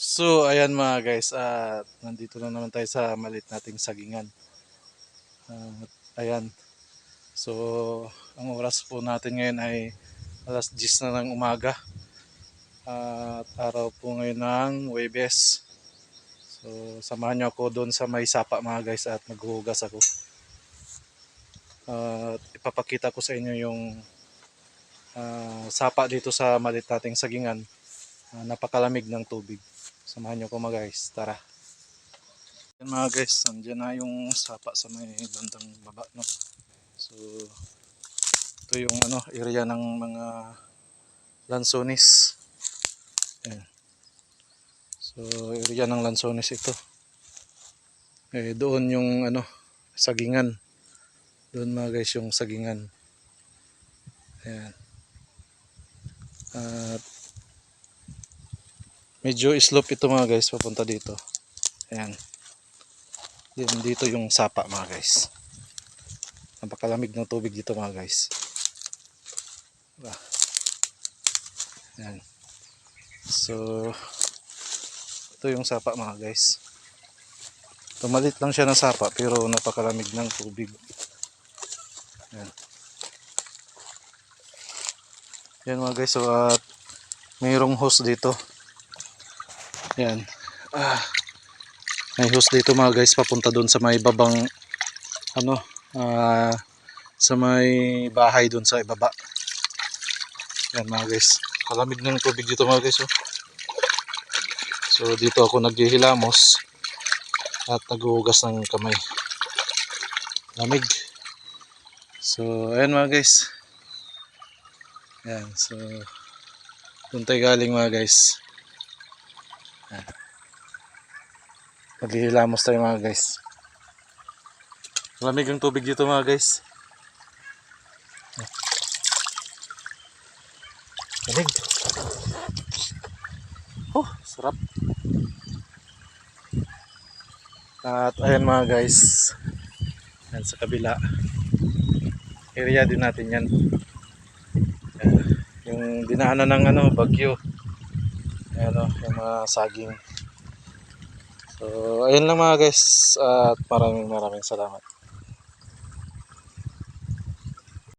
So, ayan mga guys, at nandito na naman tayo sa malit nating sagingan. At ayan. So, ang oras po natin ngayon ay alas 10 na ng umaga. At araw po ngayon ng Webes. So, samahan nyo ako doon sa may sapa mga guys at maghuhugas ako. At ipapakita ko sa inyo yung ah, sapa dito sa malit nating sagingan. Ah, napakalamig ng tubig. Samahan nyo ko mga guys. Tara. Yan mga guys, nandiyan na yung sapa sa may bandang baba. No? So, ito yung ano, area ng mga lansones. Ayan. So, area ng lansones ito. Eh, doon yung ano, sagingan. Doon mga guys yung sagingan. Ayan. At medyo slope ito mga guys papunta dito. Ayan. Yan dito yung sapa mga guys. Napakalamig ng tubig dito mga guys. Diba? Ayan. So, ito yung sapa mga guys. Tumalit lang siya ng sapa pero napakalamig ng tubig. Ayan. Yan mga guys. So, at mayroong hose dito. Yan. Ah. May hose dito mga guys papunta doon sa may babang ano ah, sa may bahay doon sa ibaba. Yan mga guys. Kalamig ng tubig dito mga guys. Oh. So dito ako naghihilamos at naghuhugas ng kamay. Lamig. So ayan mga guys. Yan. So doon tayo galing mga guys. Maghihilamos tayo mga guys. Malamig ang tubig dito mga guys. Malig. Oh, sarap. At ayan mga guys. Yan sa kabila. Area din natin yan. Ayan. Yung dinaanan ng ano, bagyo. Ayan o, yung mga saging. So, ayun lang mga guys at maraming maraming salamat.